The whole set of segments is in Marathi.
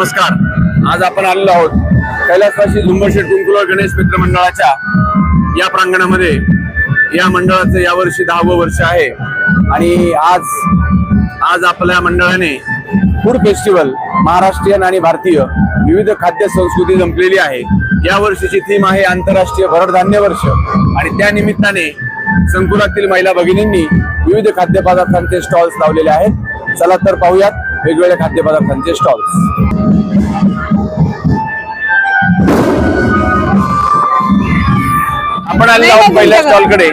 नमस्कार. आज आपण आलेलो आहोत कैलासवासी झुंबशेठ कुंकुलर गणेश मित्र मंडळाच्या या प्रांगणामध्ये. या मंडळाचं यावर्षी दहावं वर्ष आहे. आणि आज आज आपल्या मंडळाने फूड फेस्टिवल महाराष्ट्रीयन आणि भारतीय विविध खाद्य संस्कृती जमलेली आहे. या वर्षीची थीम आहे आंतरराष्ट्रीय भरडधान्य वर्ष. आणि त्या निमित्ताने संकुलातील महिला भगिनींनी विविध खाद्यपदार्थांचे स्टॉल्स लावलेले आहेत. चला तर पाहूयात वेगवेगळ्या खाद्यपदार्थांचे स्टॉल्स आपण आलेलो आहोत पहिल्या स्टॉलकडे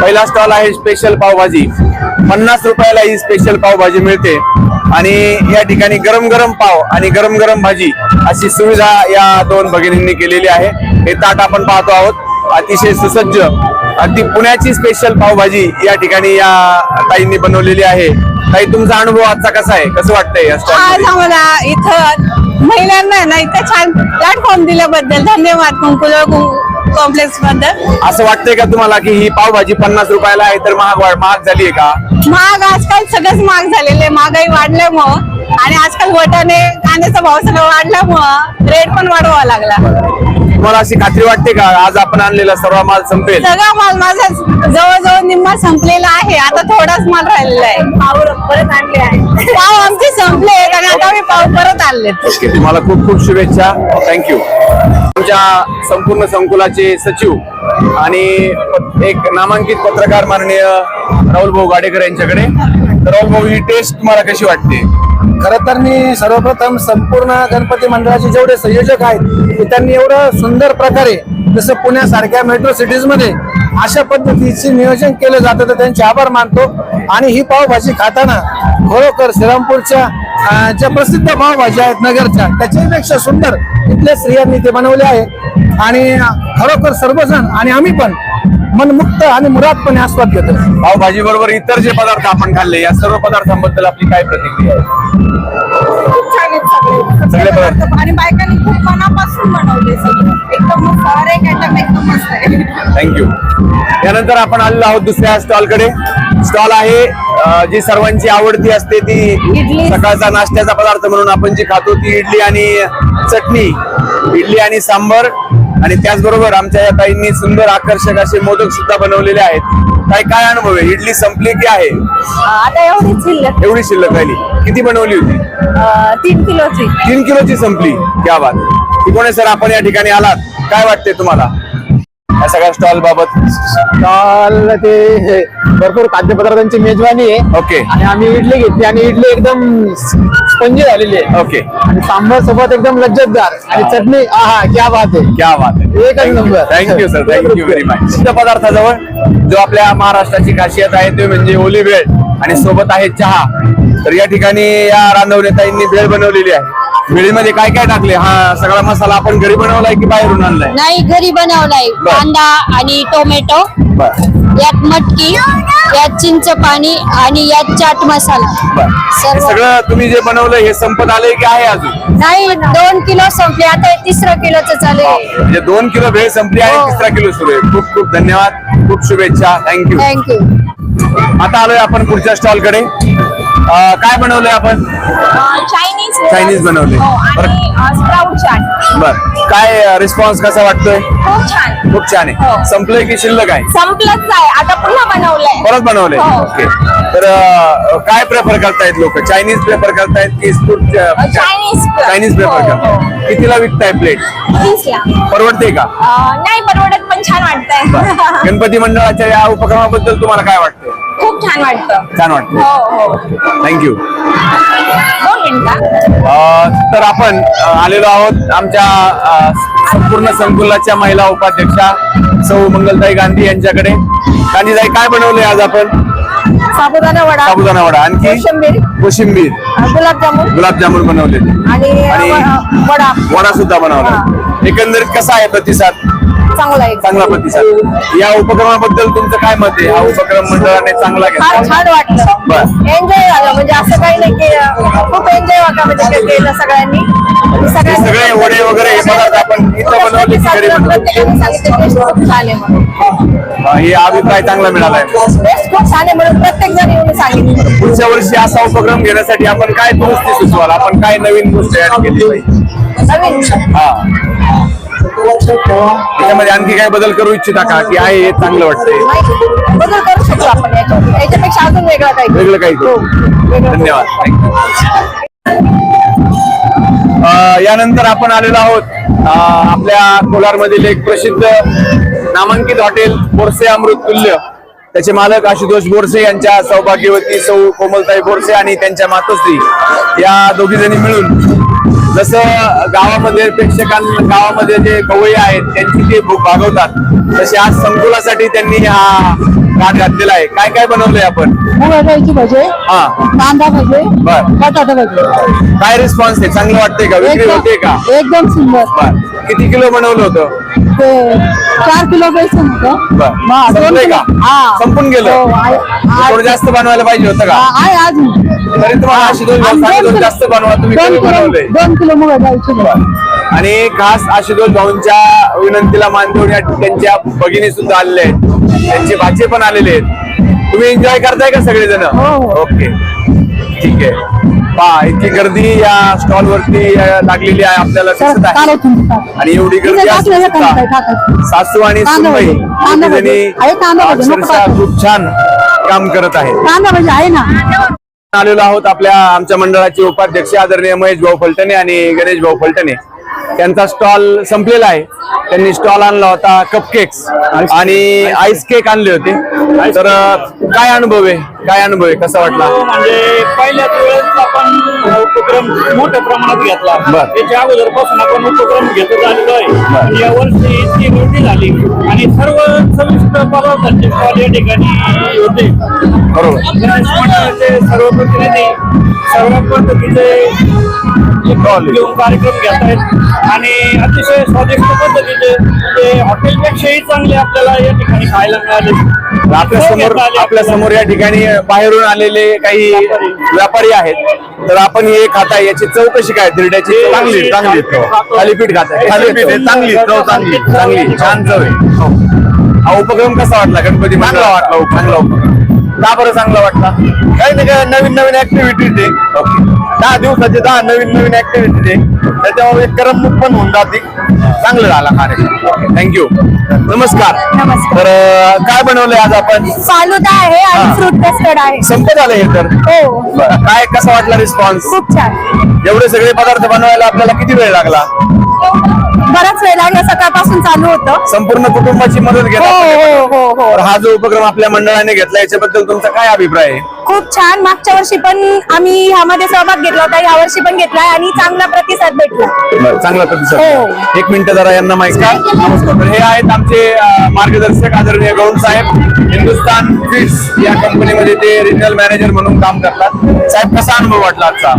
पहिला स्टॉल आहे स्पेशल पावभाजी. पन्नास रुपयाला ही स्पेशल पावभाजी मिळते. आणि या ठिकाणी गरम गरम पाव आणि गरम गरम भाजी अशी सुविधा या दोन भगिनींनी केलेली आहे. हे ताट आपण पाहतो आहोत. अतिशय सुसज्ज अगदी पुण्याची स्पेशल पावभाजी या ठिकाणी या ताईंनी बनवलेली आहे. ताई तुमचा अनुभव आजचा कसा आहे? कसं वाटतंय आज स्टॉल आम्हाला इथं महिलांना ना इथं छान प्लॅटफॉर्म दिल्याबद्दल धन्यवाद कुंकुल कॉम्प्लेक्सबद्दल असं वाटतंय का तुम्हाला की ही पावभाजी पन्नास रुपयाला आहे तर महाग वा- महाग झाली आहे का? महाग आजकाल सगळंच महाग झालेलं आहे. महागाई वाढल्यामुळं आणि आजकाल वटाने कांद्याचा भाव सगळं वाढल्यामुळं रेट पण वाढवावा लागला. तुम्हाला अशी खात्री वाटते का? आज आपण आणलेला सर्व माल संपेल. सगळा माल माझा जवळजवळ निम्मा संपलेला आहे. आता थोडाच माल राहिलेला आहे. पाव परत आणले आहे. पाव आमचे संपले आहेत आणि आता मी पाव परत आणलेत ओके तुम्हाला खूप खूप शुभेच्छा. थँक्यू आमच्या संपूर्ण संकुलाचे सचिव आणि एक नामांकित पत्रकार माननीय राहुल भाऊ गाडेकर यांच्याकडे. राहुल भाऊ ही टेस्ट तुम्हाला कशी वाटते? खर तर मी सर्वप्रथम संपूर्ण गणपती मंडळाचे जेवढे संयोजक आहेत ते त्यांनी एवढं सुंदर प्रकारे जसं पुण्यासारख्या मेट्रो सिटीजमध्ये अशा पद्धतीचे नियोजन केलं जातं तर त्यांचे आभार मानतो. आणि ही पावभाजी खाताना खरोखर श्रीरामपूरच्या ज्या प्रसिद्ध पावभाज्या आहेत नगरच्या त्याच्यापेक्षा सुंदर इथल्या स्त्रियांनी ते बनवले आहे. आणि खरोखर सर्वजण आणि आम्ही पण मनमुक्त आणि मुरादपणे आस्वाद घेतो पावभाजी बरोबर इतर जे पदार्थ आपण खाल्ले या सर्व पदार्थांबद्दल आपली काय प्रतिक्रिया आहे? सगळे पदार्थ. आणि बायकांनी खूप मनापासून बनवले सगळे. एकदम एक आयटम एकदम मस्त आहे. थँक्यू यानंतर आपण आलेलो आहोत दुसऱ्या स्टॉलकडे स्टॉल आहे जी सर्वांची आवडती असते ती इडली. सकाळचा नाश्त्याचा पदार्थ म्हणून आपण जी खातो ती इडली आणि चटणी. इडली आणि सांबर. आणि त्याचबरोबर आमच्या या ताईंनी सुंदर आकर्षक असे मोदक सुद्धा बनवलेले आहेत. काय काय अनुभव आहे? इडली संपली की आहे? आता एवढी शिल्लक. एवढी शिल्लक राहिली. किती बनवली होती? तीन किलोची. तीन किलोची संपली. क्या बात. कोणी सर? आपण या ठिकाणी आलात. काय वाटते तुम्हाला? या सगळ्या स्टॉल बाबत स्टॉल ते हे भरपूर खाद्यपदार्थांची मेजवानी आहे. ओके. आणि आम्ही इडली घेतली आणि इडली एकदम स्पंजी झालेली आहे. ओके. आणि सांबर सोबत एकदम लज्जतदार. आणि चटणी आहा क्या बात आहे. क्या बात आहे. एकच number. Thank you sir thank you very much त्या पदार्थाजवळ जो आपल्या महाराष्ट्राची खासियत आहे ते म्हणजे ओली भेळ आणि सोबत आहे चहा. तर या ठिकाणी या रांधवनेताईंनी भेळ बनवलेली आहे. भेळीमध्ये काय काय टाकले? हा सगळा मसाला आपण घरी बनवलाय की बाहेरून आणलाय? नाही घरी बनवलाय. बर. कांदा आणि टोमॅटो बर. यात मटकी यात चिंच पाणी आणि यात चाट मसाला. बर. हे सर्व. सगळं तुम्ही जे बनवलंय हे संपत आलंय की आहे अजून? नाही दोन किलो संपले. आता हे तिसरं किलोचं चालू आहे. म्हणजे दोन किलो भेळ संपली आणि हो. तिसरा किलो सुरू आहे. खूप खूप धन्यवाद. खूप शुभेच्छा. थँक्यू थँक्यू आता आलोय आपण पुढच्या स्टॉलकडे. अं, काय बनवलंय आपण? चायनीज Chinese बनवले. आणि स्प्राउट चाट बर. काय रिस्पॉन्स कसा वाटतोय? खूप छान. खूप छान आहे. हो. संपलंय की शिल्लक आहे? संपलंच आहे. आता पुन्हा बनवलंय. परत बनवलंय? हो. ओके. तर अं, काय प्रेफर करतायत लोक? चायनीज प्रेफर करतायत की फूड चायनीज चायनीज प्रेफर हो, करतायत. कितीला विकताय प्लेट तीसला. परवडते का? अं, नाही परवडत पण छान वाटतंय. गणपती मंडळाच्या या उपक्रमाबद्दल तुम्हाला काय वाटतं खूप छान वाटतं. छान वाटतं. हो हो. थँक्यू दोन मिनिटं. तर आपण अं, आलेलो आहोत आमच्या अं, संपूर्ण संकुलाच्या महिला उपाध्यक्षा सौ मंगलताई गांधी यांच्याकडे. गांधीताई काय बनवलंय आज आपण? साबुदाणा वडा. साबुदाणा वडा. आणखी? कोशिंबीर. कोशिंबीर. गुलाबजामुन. गुलाबजामुन बनवलेले. आणि आणि व- वडा. वडा सुद्धा बनवला एकंदरीत कसा आहे प्रतिसाद? चांगला आहे. चांगला प्रतिसाद. या उपक्रमाबद्दल तुमचं काय मत आहे? हा उपक्रम मंडळाने चांगला फार घेतला छान वाटलं. बर. एन्जॉय झालं. म्हणजे असं काही नाही की खूप एन्जॉय होता म्हणजे ते केलं सगळ्यांनी. आणि हे सगळे वडे वगैरे हे पदार्थ आपण इथं बनवले वाटले की घरी बनवलं? प्रत्येकाने सांगितलं टेस्ट खूप छान आहे म्हणून. अं, हे अभिप्राय चांगला मिळालाय टेस्ट खूप छान आहे म्हणून प्रत्येक जण येऊन सांगितलं. पुढच्या वर्षी असा उपक्रम घेण्यासाठी आपण काय दुरुस्ती सुचवाल? आपण काय नवीन गोष्ट ऍड केली पाहिजे? नवीन. हा. त्याच्यामध्ये आणखी काय बदल करू इच्छिता का? की आहे हे चांगलं वाटतंय? बदल करू शकतो आपण याच्यात याच्यापेक्षा अजून वेगळा काही वेगळं काही करू. धन्यवाद. अं, यानंतर आपण आलेलो आहोत अं, आपल्या कोलार मधील एक प्रसिद्ध नामांकित हॉटेल बोरसे अमृत तुल्य. त्याचे मालक आशुतोष बोरसे यांच्या सौभाग्यवती सौ कोमलताई बोरसे आणि त्यांच्या मातोश्री. या दोघी जणी मिळून जसं गावामध्ये प्रेक्षकांना गावामध्ये जे कवयी आहेत त्यांची ते भूक भागवतात. तसे आज संकुलासाठी त्यांनी हा घाट घातलेला आहे. काय काय बनवलंय आपण? मुगाची भजे हा. कांदा भजे बर. बटाटा भजे. काय रिस्पॉन्स आहे? चांगलं वाटतंय का? विक्री होते का? एकदम सुंदर. बर. किती किलो बनवलं होतं? ते चार किलो बेसन होतं. बर. हा, दोन संपलंय किलो. का? हा. संपून गेलं? हो, आहे- आहे. थोडं जास्त बनवायला पाहिजे होतं का? हा, आहे अजून. तरी तुम्हाला अशी दोन आणि किलो- जास्त बनवा तुम्ही दोन कमी किलो बनवलंय. दोन किलो मुगा आणि खास आशुतोष भाऊंच्या विनंतीला मान देऊन या त्यांच्या भगिनी सुद्धा आलेले आहेत. त्यांचे भाचे पण आलेले आहेत. तुम्ही एन्जॉय करताय का सगळेजण? हो, हो. ओके ठीक आहे. पहा इतकी गर्दी या स्टॉल वरती लागलेली आहे आपल्याला दिसत आहे. आणि एवढी गर्दी सासू आणि सुनबाई अक्षरशः. खूप छान काम करत आहेत आहे ना. आलेलो आहोत आपल्या आमच्या मंडळाचे उपाध्यक्ष आदरणीय महेश भाऊ फलटणे आणि गणेश भाऊ फलटणे. त्यांचा स्टॉल संपलेला आहे. त्यांनी स्टॉल आणला होता कपकेक्स आणि आईस केक आणले होते. तर काय अनुभव आहे? काय अनुभव आहे? कसा वाटला? म्हणजे पहिल्याच वेळेस आपण उपक्रम मोठ्या प्रमाणात घेतला. बर. त्याच्या अगोदरपासून आपण उपक्रम घेतच आलेलो आहे आणि यावर्षी इतकी गर्दी झाली. आणि सर्व चविष्ट पदार्थांचे स्टॉल या ठिकाणी होते. बरोबर. गणेश मंडळाचे सर्व प्रतिनिधी सर्व पद्धतीचे घेऊन कार्यक्रम घेत आहेत आणि अतिशय स्वादिष्ट पद्धतीचे ते हॉटेलपेक्षाही चांगले आपल्याला या ठिकाणी खायला मिळाले. आपल्यासमोर आपल्यासमोर या ठिकाणी बाहेरून आलेले काही व्यापारी. आहेत. तर आपण हे खाताय. याची चव कशी काय? धिरड्याची चांगली चांगली. थालीपीठ खाताय. थालीपीठ चांगली चव चांगली चांगली. छान चव आहे. हो. हा उपक्रम कसा वाटला गणपती चांगला वाटला. चांगला उपक्रम. का बरं चांगला वाटला? काही नाही काय नवीन नवीन ऍक्टिव्हिटीज आहे ओके दहा दिवसाचे दहा नवीन नवीन ऍक्टिव्हिटीज आहे त्याच्यामुळे करमणूक पण होऊन जाते. चांगलं झाला कार्यक्रम थँक्यू नमस्कार. नमस्कार. तर काय बनवलंय आज आपण? फालुदा आहे हा. आणि फ्रूट कस्टर्ड आहे. संपत आलं हे तर? हो. बरं. काय कसा वाटला रिस्पॉन्स खूप छान. एवढे सगळे पदार्थ बनवायला आपल्याला किती वेळ लागला? बराच वेळ लागला सकाळपासून चालू होतं. संपूर्ण कुटुंबाची मदत हो घेतला हो हो हो. तर हा जो उपक्रम आपल्या मंडळाने घेतला याच्याबद्दल तुमचा काय अभिप्राय आहे? खूप छान. मागच्या वर्षी पण आम्ही ह्यामध्ये सहभाग घेतला होता. या वर्षी पण घेतलाय आणि चांगला प्रतिसाद भेटला. बरं, चांगला प्रतिसाद हो. एक मिनिट जरा यांना माहिती नमस्कार. हे आहेत आमचे अं, मार्गदर्शक आदरणीय गौड साहेब. हिंदुस्तान फिट्स या कंपनीमध्ये ते रिजनल मॅनेजर म्हणून काम करतात. साहेब कसा अनुभव वाटला आजचा?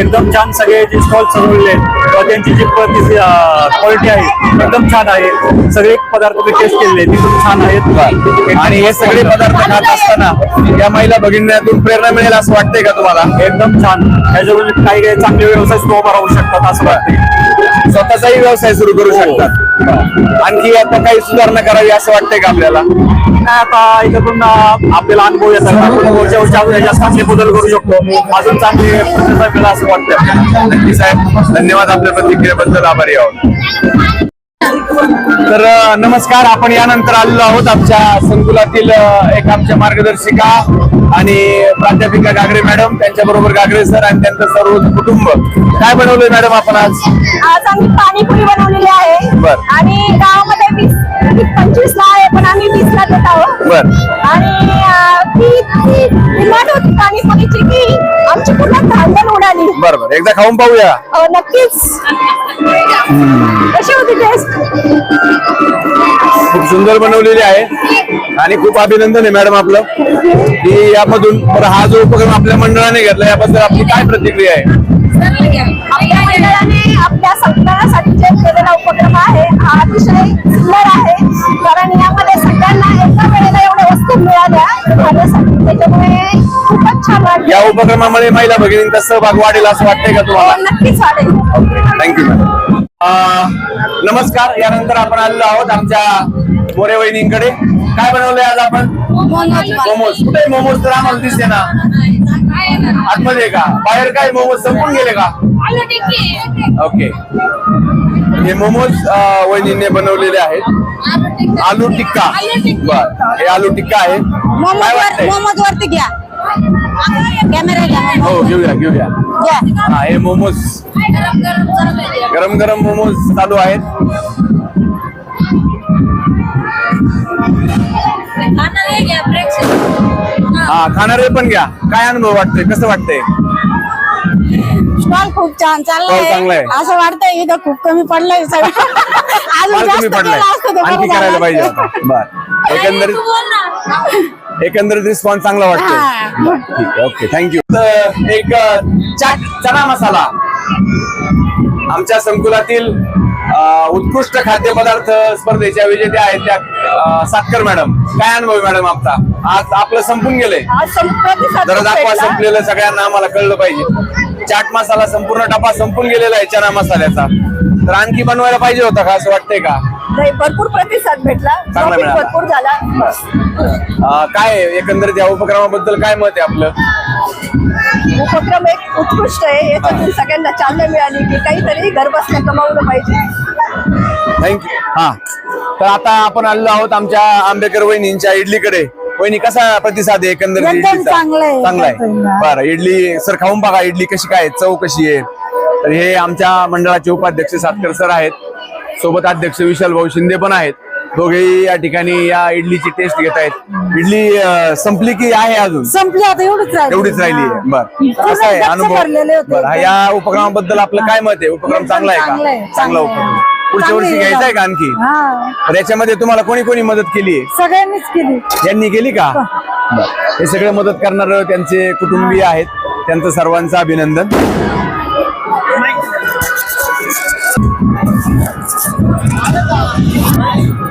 एकदम छान. सगळे जे स्टॉल सजवलेले आहेत किंवा त्यांची जी क्वालिटी आहे एकदम छान आहे. सगळे पदार्थ मी टेस्ट केलेले आहेत एकदम छान आहेत. आणि हे सगळे पदार्थ खात असताना या महिला भगिनीतून प्रेरणा मिळेल असं वाटतंय का तुम्हाला? एकदम छान. त्याच्यावरून काही काही चांगले व्यवसाय सुरू उभा राहू शकतात असं वाटते स्वतःचाही व्यवसाय सुरू करू शकतात. आणखी आता काही सुधारणा करावी असं वाटतंय का आपल्याला? काय आता याच्यातून आपल्याला अनुभव येतात. आपण पुढच्या वर्षी अजून याच्यात चांगले बदल करू शकतो. अजून चांगले प्रतिसाद मिळाला असं वाटतं नक्की साहेब धन्यवाद आपल्या प्रतिक्रियेबद्दल. आभारी आहोत. तर नमस्कार आपण यानंतर आलेलो आहोत आमच्या संकुलातील एक आमच्या मार्गदर्शिका आणि प्राध्यापिका गागरे मॅडम त्यांच्या बरोबर गागरे सर आणि त्यांचं सर्व कुटुंब. काय बनवलंय मॅडम आपण आज? आज आम्ही पाणीपुरी बनवलेली आहे. बर. आणि गावामध्ये वीस पंचवीस ला आहे पण आम्ही वीस ला देत आहोत. बर. आणि अं, ती ती डिमांड होती पाणीपुरीची की आमची पूर्ण धांदल उडाली. बर बर. एकदा खाऊन पाहूया. अं, नक्कीच. कशी होती टेस्ट खूप सुंदर बनवलेली आहे आणि खूप अभिनंदन आहे मॅडम आपलं की यामधून हा जो उपक्रम आपल्या मंडळाने घेतला याबद्दल आपली काय प्रतिक्रिया आहे? मंडळाने आपल्या संकलनासाठी जे केलेला उपक्रम आहे. हा अतिशय सुंदर आहे. कारण यामध्ये सगळ्यांना एका वेळेला एवढ्या वस्तू मिळाल्या. त्याच्यामुळे खूपच छान वाटलं. या उपक्रमामध्ये महिला भगिनींचा सहभाग वाढेल असं वाटतंय का हो, तुम्हाला नक्कीच वाटेल थँक्यू मॅडम नमस्कार. यानंतर आपण आलेलो आहोत आमच्या मोरे वहिनींकडे. काय बनवलंय आज आपण? मोमोज. कुठे मोमोज तर आम्हाला दिसते ना आतमध्ये का? बाहेर काय? मोमोज संपून गेले का? ओके. हे मोमोज वहिनीने बनवलेले आहेत. आलू टिक्का. बर. हे आलू टिक्का आहे. काय वाटतंय? मोमोज वरती घ्या. कॅमेरा घ्या. हो घेऊया घेऊया. घ्या. हा हे मोमोज. गरम गरम मोमोज चालू आहेत. हा खाणारे पण घ्या. काय अनुभव वाटतोय? कसं वाटतंय? स्टॉल खूप छान Stall चांगला आहे. चाललाय असं वाटतंय इथं खूप कमी पडलंय सगळं. अजून फार जास्त कमी पडलाय. केलं असतं तर बरं आणखी झालं करायला पाहिजे असतं. आता. बर. एकंदरीत एकंदरीत रिस्पॉन्स चांगला वाटतोय. हा. बरं, ठीक आहे. ओके थँक्यू तर एक अं, चाट चना मसाला. आमच्या संकुलातील अं, उत्कृष्ट खाद्यपदार्थ स्पर्धेच्या विजेत्या आहेत त्या अं, सातकर मॅडम. काय अनुभव मॅडम आपला? आज आपलं संपून गेलंय. आज सं- प्रतिसाद जरा खूप दाखवा भेटला. संपलेलं सगळ्यांना आम्हाला कळलं पाहिजे. चाट मसाला संपूर्ण डबा संपून गेलेला आहे चना मसाल्याचा. तर आणखी बनवायला पाहिजे होता का असं वाटतंय का? नाही भरपूर प्रतिसाद भेटला. चांगला Profit मिळाला. भरपूर झाला. अं, काय? एकंदरीत या उपक्रमाबद्दल काय मत आहे आपलं? उपक्रम एक उत्कृष्ट आहे. याच्यातून सगळ्यांना चालना मिळाली की काहीतरी घर बसल्या कमावलं पाहिजे. थँक्यू हा. तर आता आपण आलेलो आहोत आमच्या आंबेकर वहिनींच्या इडलीकडे. वहिनी कसा प्रतिसाद आहे एकंदरीत एकदम इडलीचा? चांगला आहे. चांगला आहे. एकदम. बरं इडली सर खाऊन बघा इडली कशी काय आहे, चव कशी आहे. तर हे आमच्या मंडळाचे उपाध्यक्ष सातकर सर आहेत. सोबत अध्यक्ष विशाल भाऊ शिंदे पण आहेत. दोघेही या ठिकाणी या इडलीची टेस्ट घेत आहेत. इडली अं, संपली की आहे अजून? संपली आता एवढीच राहिली. एवढीच राहिली बर. कसं आहे अनुभव. भरलेले होते. बरं हा, या उपक्रमाबद्दल आपलं काय मत आहे? उपक्रम चांगला आहे का? चांगला. उपक्रम. पुढच्या वर्षी चांगलं घ्यायचा आहे का आणखी? हा. तर याच्यामध्ये तुम्हाला कोणी कोणी मदत केली? सगळ्यांनीच केली. यांनी केली का? बरं. हे सगळे मदत करणार त्यांचे कुटुंबीय आहेत. त्यांचं सर्वांचं अभिनंदन.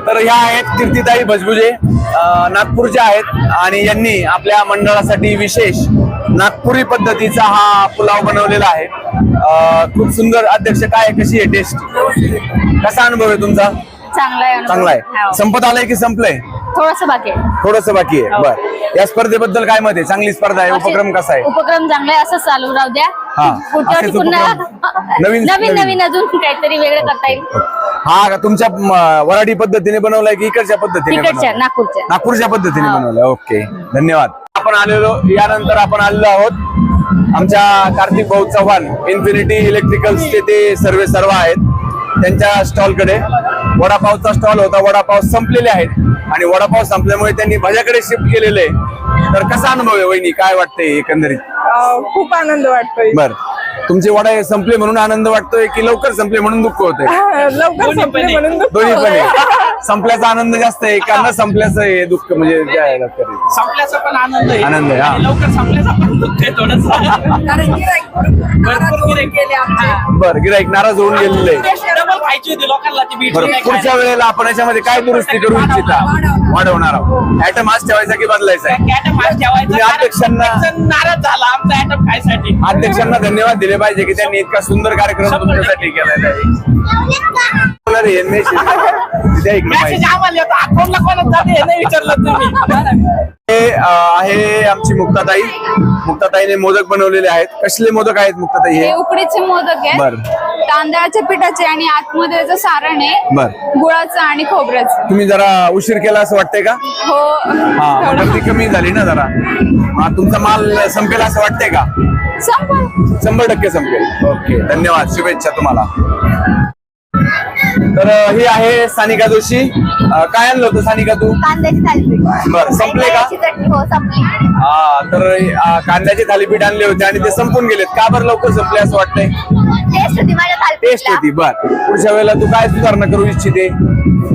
तर ह्या आहेत कीर्तिताई भजबुजे अं, नागपूरच्या आहेत आणि यांनी आपल्या मंडळासाठी विशेष नागपुरी पद्धतीचा हा पुलाव बनवलेला आहे. खूप सुंदर अध्यक्ष काय कशी आहे टेस्ट कसा अनुभव आहे तुमचा? चांगला आहे चांगला आहे. संपत आलाय की संपलंय? थोडस बाकी आहे. थोडस बाकी आहे. बर. या स्पर्धेबद्दल काय मत आहे? चांगली स्पर्धा आहे उपक्रम कसा आहे? उपक्रम चांगला आहे असं चालू राहू द्या. हा, पुढच्या असेच वर्षी पुन्हा उपक्रम. नवीन- नवीन नवीन. नवीन अजून काहीतरी वेगळं करता येईल. हा का तुमच्या म, वराडी पद्धतीने बनवलाय की इकडच्या पद्धतीने तिकडच्या बनवलाय? नागपूरच्या. नागपूरच्या पद्धतीने हा. बनवलाय. ओके. धन्यवाद. आपण आलेलो यानंतर आपण आलेलो आहोत. आमच्या कार्तिक भाऊ चव्हाण इन्फिनिटी इलेक्ट्रिकल्सचे ते सर्वे सर्व आहेत. त्यांच्या स्टॉलकडे वडापावचा स्टॉल होता वडापाव संपलेले आहेत. आणि वडापाव संपल्यामुळे त्यांनी भज्याकडे शिफ्ट केलेले तर कसा अनुभव आहे वहिनी? काय वाटतंय एकंदरीत? खूप आनंद वाटतोय. बर. तुमचे वडा संपले म्हणून आनंद वाटतोय की लवकर संपले म्हणून दुःख होतंय? लवकर संपले म्हणून दुःख दोन्ही पण संपल्याचा आनंद जास्त आहे का न संपल्याचं हे दुःख म्हणजे काय? संपल्याचा पण आनंद आहे. आनंद आहे, हा. आणि लवकर संपल्याचा पण दुःख आहे थोडस. भरपूर गिऱ्हाईक केले आमचे. बरं गिराईक नाराज होऊन गेलेले. आहे. डबल खायची होती लोकांना ती भेटली बरं नाही पुढच्या वेळेला आपण याच्यामध्ये काय दुरुस्ती करू इच्छिता? वाढवणार आहोत. ऍटम आज ठेवायचा की बदलायचा आहे? खायला. Atom आज ठेवायचा तुम्ही कारण अध्यक्षांना- अध्यक्ष नाराज झाला आमचा ऍटम खायसाठी. अध्यक्षांना धन्यवाद दिले पाहिजे की त्यांनी इतका सुंदर कार्यक्रम तुमच्यासाठी केलेला आहे बोला रे, यांनी द्या इकडे मेसेज माहिती. आम्हाला येतो. अकाउंटला कोणाच जाते हे हे अं, आहे आमची मुक्ताताई. मुक्ताताईने मोदक बनवलेले आहेत. कसले मोदक आहेत मुक्ताताई हे? हे उकडीचे मोदक आहे बर. तांदळाच्या पिठाचे आणि आतमध्ये सारण आहे बर. गुळाचं आणि खोबऱ्याचं. तुम्ही जरा उशीर केला असं वाटतंय का? हो. हा मग गर्दी कमी झाली ना जरा. हा, तुमचा माल संपेल असं वाटतंय का? संपा शंभर टक्के संपेल. ओके धन्यवाद. शुभेच्छा तुम्हाला. तर ही आहे सानिका जोशी. अं, काय आणलं होतं सानिका तू? कांद्याची थालीपीठ. बरं संपले का? आणि चटणी हो संपली. हा तर अं, कांद्याचे थालीपीठ आणले होते आणि ते संपून गेलेत. का बरं लवकर संपले असं वाटतंय? टेस्ट होती माझ्या टेस्ट थालीपीठला होती बर. पुढच्या वेळेला तू काय सुधारणा करू इच्छिते?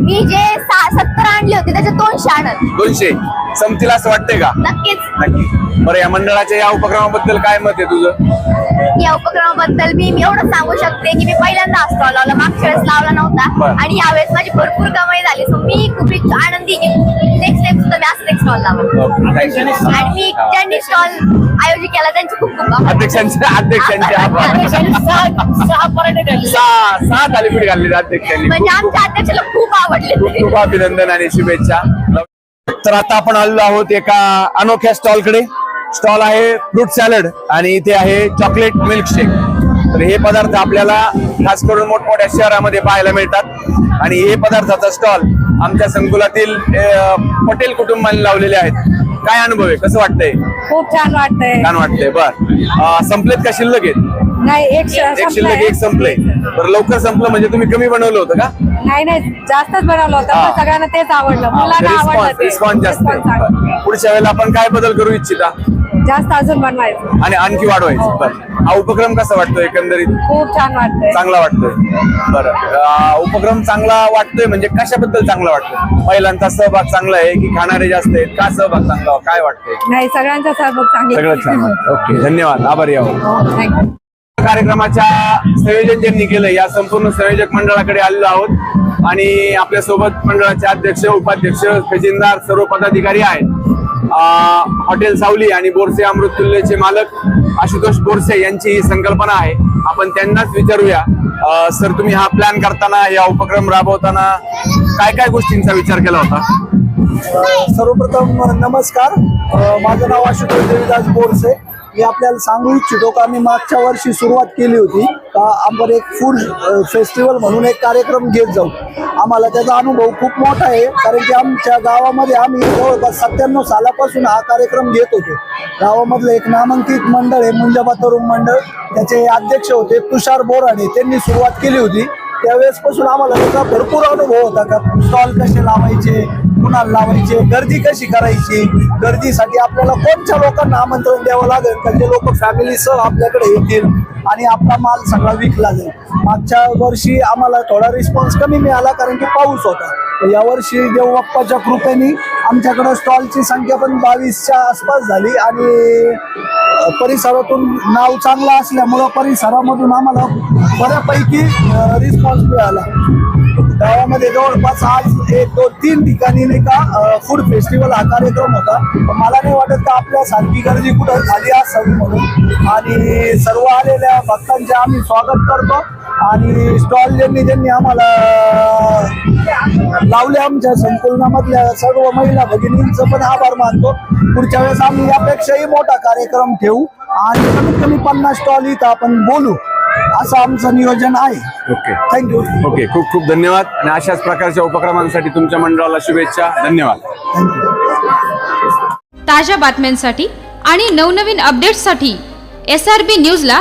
मी जे सत्तर आणले होते त्याचे दोनशे आणत दोनशे. संपतील असं वाटतंय का? नक्कीच. नक्की. बरं या मंडळाच्या या उपक्रमाबद्दल काय मत आहे तुझं? या उपक्रमाबद्दल मी मी एवढं सांगू शकते की मी पहिल्यांदा स्टॉल लावला. मागच्या वेळेस लावला नव्हता. बरं. आणि यावेळेस माझी भरपूर कमाई झाली. सो मी खूप आनंदी की नेक्स्ट सुद्धा मी असं एक स्टॉल लावला. आणि मी ज्यांनी स्टॉल आयोजित केला त्यांचे खूप खूप आभार. अध्यक्षांचे अध्यक्षांचे आभार. अध्यक्षांनी सहा- सहा पराठे. सहा सहा थालीपीठ घालले अध्यक्षांनी. म्हणजे आमच्या अध्यक्षाला खूप आवडले खूप खूप अभिनंदन आणि शुभेच्छा. तर आता आपण आलेलो आहोत एका अनोख्या स्टॉलकडे. स्टॉल आहे फ्रूट सॅलड आणि इथे आहे चॉकलेट मिल्कशेक. तर हे पदार्थ आपल्याला खास करून मोठमोठ्या शहरामध्ये पाहायला मिळतात. आणि हे पदार्थाचा स्टॉल आमच्या संकुलातील पटेल कुटुंबाने लावलेले आहेत. काय अनुभव आहे? कसं वाटतंय? खूप छान वाटतंय. छान वाटतंय. बर. संपलेत का शिल्लक आहेत? नाही एक एक शिल्लक एक संपलंय. तर लवकर संपलं म्हणजे तुम्ही कमी बनवलं होतं का? नाही नाही जास्तच बनवलं होतं. हा. पण सगळ्यांना तेच आवडलं. मुलांना आवडलं रिस्पॉन्स ते. रिस्पॉन्स जास्त Response आहे चांगला. बरं. पुढच्या वेळेला आपण काय बदल करू इच्छिता? जास्त अजून बनवायचं. आणि आणखी वाढवायचं. बरं. हा उपक्रम कसा वाटतो एकंदरीत? खूप छान वाटतंय. चांगला वाटतोय. बरं. अं, उपक्रम चांगला वाटतोय म्हणजे कशाबद्दल चांगला वाटतोय? महिलांचा सहभाग चांगला आहे की खाणारे जास्त आहेत? का सहभाग चांगला? काय वाटतंय? नाही सगळ्यांचा सहभाग चांगला सगळं छान. ओके धन्यवाद. आभारी आहोत. थँक्यू. कार्यक्रमाच्या संयोजन ज्यांनी केलं या संपूर्ण संयोजक मंडळाकडे आलेलो आहोत. आणि आपल्यासोबत मंडळाचे अध्यक्ष उपाध्यक्ष खजिनदार सर्व पदाधिकारी आहेत. हॉटेल सावली आणि बोरसे अमृतुल्यचे मालक आशुतोष बोरसे यांची ही संकल्पना आहे. आपण त्यांनाच विचारूया. सर तुम्ही हा प्लॅन करताना या उपक्रम राबवताना काय काय गोष्टींचा विचार केला होता? सर्वप्रथम नमस्कार. माझं नाव आशुतोष देवीदास बोरसे. मी आपल्याला सांगू इच्छितो का मी मागच्या वर्षी सुरुवात केली होती का आपण एक फूड फेस्टिवल म्हणून एक कार्यक्रम घेत जाऊ. आम्हाला त्याचा अनुभव खूप मोठा आहे कारण की आमच्या गावामध्ये आम्ही जवळपास सत्त्याण्णव सालापासून हा कार्यक्रम घेत होतो. गावामधलं एक नामांकित मंडळ आहे मुंजाबा तरुण मंडळ. त्याचे अध्यक्ष होते तुषार बोराडे. त्यांनी सुरुवात केली होती. त्यावेळेसपासून आम्हाला त्याचा भरपूर अनुभव होता का? स्टॉल कसे लावायचे कुणाला लावायचे गर्दी कशी करायची गर्दीसाठी आपल्याला कोणत्या लोकांना आमंत्रण द्यावं लागेल का? जे लोक फॅमिलीसह आपल्याकडे येतील आणि आपला माल सगळा विकला जाईल. मागच्या वर्षी आम्हाला थोडा रिस्पॉन्स कमी मिळाला कारण की पाऊस होता. यावर्षी देवबाप्पाच्या कृपेने आमच्याकडं स्टॉलची संख्या पण बावीसच्या आसपास झाली आणि परिसरातून नाव चांगलं असल्यामुळं परिसरामधून आम्हाला बऱ्यापैकी रिस्पॉन्स मिळाला. गावामध्ये जवळपास आज एक दोन तीन ठिकाणी नाही का फूड फेस्टिवल हा कार्यक्रम होता. मला नाही वाटत का आपल्यासारखी गर्दी कुठं झाली असावी म्हणून. आणि सर्व आलेल्या भक्तांचे आम्ही स्वागत करतो. आणि स्टॉल ज्यांनी ज्यांनी आम्हाला लावले आमच्या संकुलनामधल्या सर्व महिला भगिनींचं पण आभार मानतो. पुढच्या वेळेस आम्ही यापेक्षाही मोठा कार्यक्रम ठेवू आणि कमीत कमी पन्नास स्टॉल इथं आपण बोलू. असं आमचं नियोजन आहे. ओके. थँक्यू ओके खूप खूप धन्यवाद आणि अशाच प्रकारच्या उपक्रमांसाठी तुमच्या मंडळाला शुभेच्छा. धन्यवाद. ताज्या बातम्यांसाठी आणि नवनवीन अपडेट्ससाठी एस आर बी न्यूजला